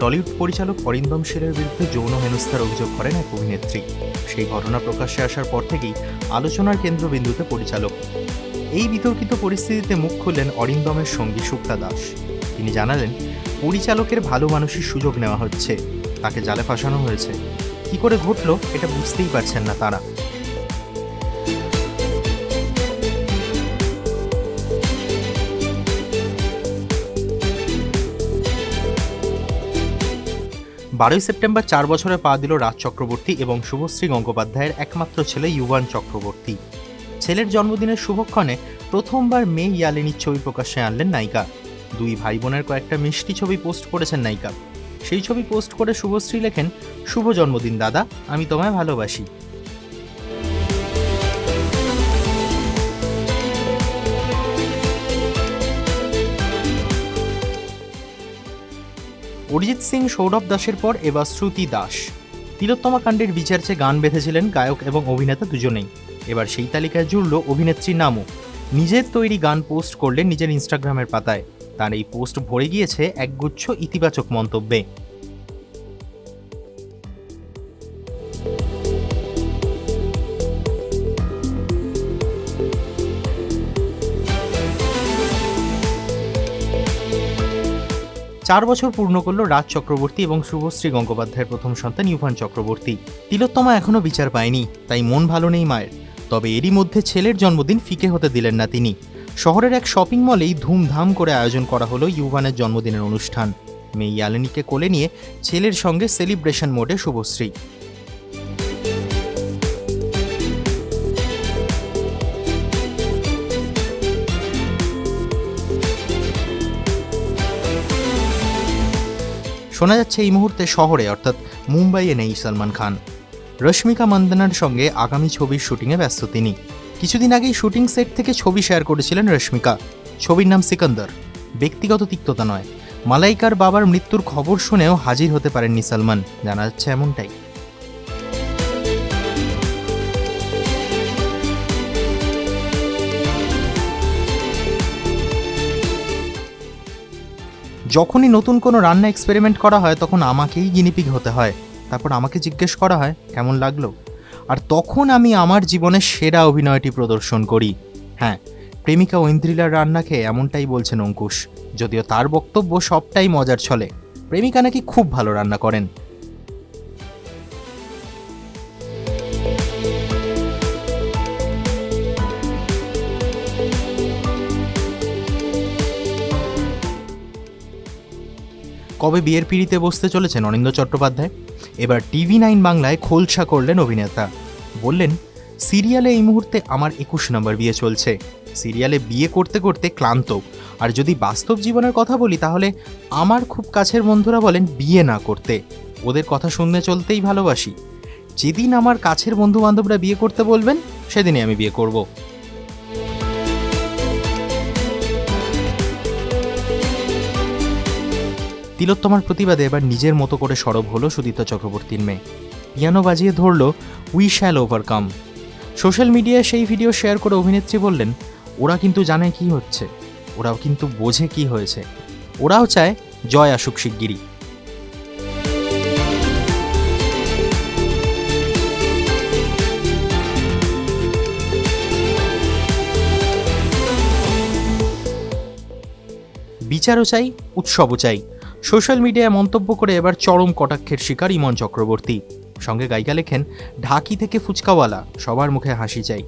Tollywood পরিচালক অরিন্দম শেরের বিরুদ্ধে যৌন হেনস্থার অভিযোগ করেন এক অভিনেত্রী। সেই ঘটনা প্রকাশ্যে আসার পর থেকেই আলোচনার কেন্দ্রবিন্দুতে পরিচালক। এই বিতর্কিত পরিস্থিতিতে মুখ খুললেন অরিন্দমের সঙ্গী শুক্লা দাস। তিনি জানালেন, পরিচালকের ভালো মানুষের সুযোগ নেওয়া হচ্ছে। তাকে জালে ফাঁসানো হয়েছে। কি করে ঘটলো, এটা বুঝতেই পারছেন না তারা। বারোই সেপ্টেম্বর চার বছরে পা দিল রাজ চক্রবর্তী এবং শুভশ্রী গঙ্গোপাধ্যায়ের একমাত্র ছেলে ইউবান চক্রবর্তী। ছেলের জন্মদিনের শুভক্ষণে প্রথমবার মেয়ে ইয়ালিনীর ছবি প্রকাশ্যে আনলেন নায়িকা। দুই ভাই বোনের কয়েকটা মিষ্টি ছবি পোস্ট করেছেন নায়িকা। সেই ছবি পোস্ট করে শুভশ্রী লেখেন, শুভ জন্মদিন দাদা, আমি তোমায় ভালোবাসি। অরিজিৎ সিং, সৌরভ দাসের পর এবার শ্রুতি দাস। তিলোত্তমা কাণ্ডের বিচার চেয়ে গান বেঁধেছিলেন গায়ক এবং অভিনেতা দুজনেই। এবার সেই তালিকায় জুড়ল অভিনেত্রীর নামও। নিজের তৈরি গান পোস্ট করলেন নিজের ইনস্টাগ্রামের পাতায়। তার এই পোস্ট ভরে গিয়েছে একগুচ্ছ ইতিবাচক মন্তব্যে। চার বছর পূর্ণ করল রাজ চক্রবর্তী এবং শুভশ্রী গঙ্গোপাধ্যায়ের প্রথম সন্তান ইউভান চক্রবর্তী। তিলোত্তমা এখনও বিচার পায়নি, তাই মন ভালো নেই মায়ের। তবে এরই মধ্যে ছেলের জন্মদিন ফিকে হতে দিলেন না তিনি। শহরের এক শপিং মলেই ধুমধাম করে আয়োজন করা হলো ইউভানের জন্মদিনের অনুষ্ঠান। মেয়ে ইয়ালেনিকে কোলে নিয়ে ছেলের সঙ্গে সেলিব্রেশন মোডে শুভশ্রী। শোনা যাচ্ছে এই মুহূর্তে শহরে, অর্থাৎ মুম্বাইয়ে নেই সলমান খান। রশ্মিকা মন্দনার সঙ্গে আগামী ছবির শুটিংয়ে ব্যস্ত তিনি। কিছুদিন আগেই শুটিং সেট থেকে ছবি শেয়ার করেছিলেন রশ্মিকা। ছবির নাম সিকন্দর। ব্যক্তিগত তিক্ততা নয়। মালাইকার বাবার মৃত্যুর খবর শুনেও হাজির হতে পারেননি সলমান। জানা যাচ্ছে এমনটাই। যখনই নতুন কোনো রান্না এক্সপেরিমেন্ট করা হয়, তখন আমাকেই গিনিপিগ হতে হয়। তারপর আমাকে জিজ্ঞেস করা হয়, কেমন লাগল? আর তখন আমি আমার জীবনের সেরা অভিনয়টি প্রদর্শন করি। হ্যাঁ প্রেমিকা ঐন্দ্রিলার রান্নাকে এমনটাই বলছেন অঙ্কুশ, যদিও তার বক্তব্য সবটাই মজার ছলে। প্রেমিকা নাকি খুব ভালো রান্না করেন। কবে বিয়ের পিড়িতে বসতে চলেছেন অনিন্দ চট্টোপাধ্যায়? এবার টিভি নাইন বাংলায় খোলসা করলেন অভিনেতা। বললেন, সিরিয়ালে এই মুহূর্তে আমার একুশ নম্বর বিয়ে চলছে। সিরিয়ালে বিয়ে করতে করতে ক্লান্ত। আর যদি বাস্তব জীবনের কথা বলি, তাহলে আমার খুব কাছের বন্ধুরা বলেন বিয়ে না করতে। ওদের কথা শুনতে চলতেই ভালোবাসি। যেদিন আমার কাছের বন্ধু বান্ধবরা বিয়ে করতে বলবেন, সেদিনই আমি বিয়ে করব। তিলোত্তমার প্রতিবাদে এবার নিজের মতো করে সরব হলো সুদীপ্তা চক্রবর্তীর মেয়ে। পিয়ানো বাজিয়ে ধরল উই শ্যাল ওভারকাম সোশ্যাল মিডিয়ায় সেই ভিডিও শেয়ার করে অভিনেত্রী বললেন, ওরা কিন্তু জানে কি হচ্ছে। ওরাও কিন্তু বোঝে কি হয়েছে। ওরাও চায় জয় আসুক শিগগিরই। বিচারও চাই, উৎসবও চাই। সোশ্যাল মিডিয়ায় মন্তব্য করে এবার চরম কটাক্ষের শিকার ইমন চক্রবর্তী। সঙ্গে গায়িকা লেখেন, ঢাকি থেকে ফুচকাওয়ালা, সবার মুখে হাসি চাই।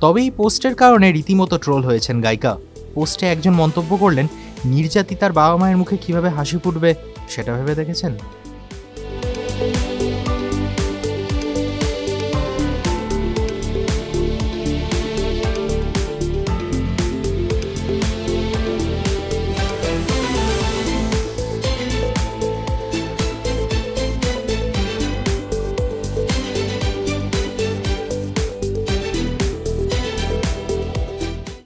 তবে এই পোস্টের কারণে রীতিমতো ট্রোল হয়েছেন গায়িকা। পোস্টে একজন মন্তব্য করলেন, নির্যাতিতার বাবা মায়ের মুখে কীভাবে হাসি ফুটবে, সেটা ভেবে দেখেছেন?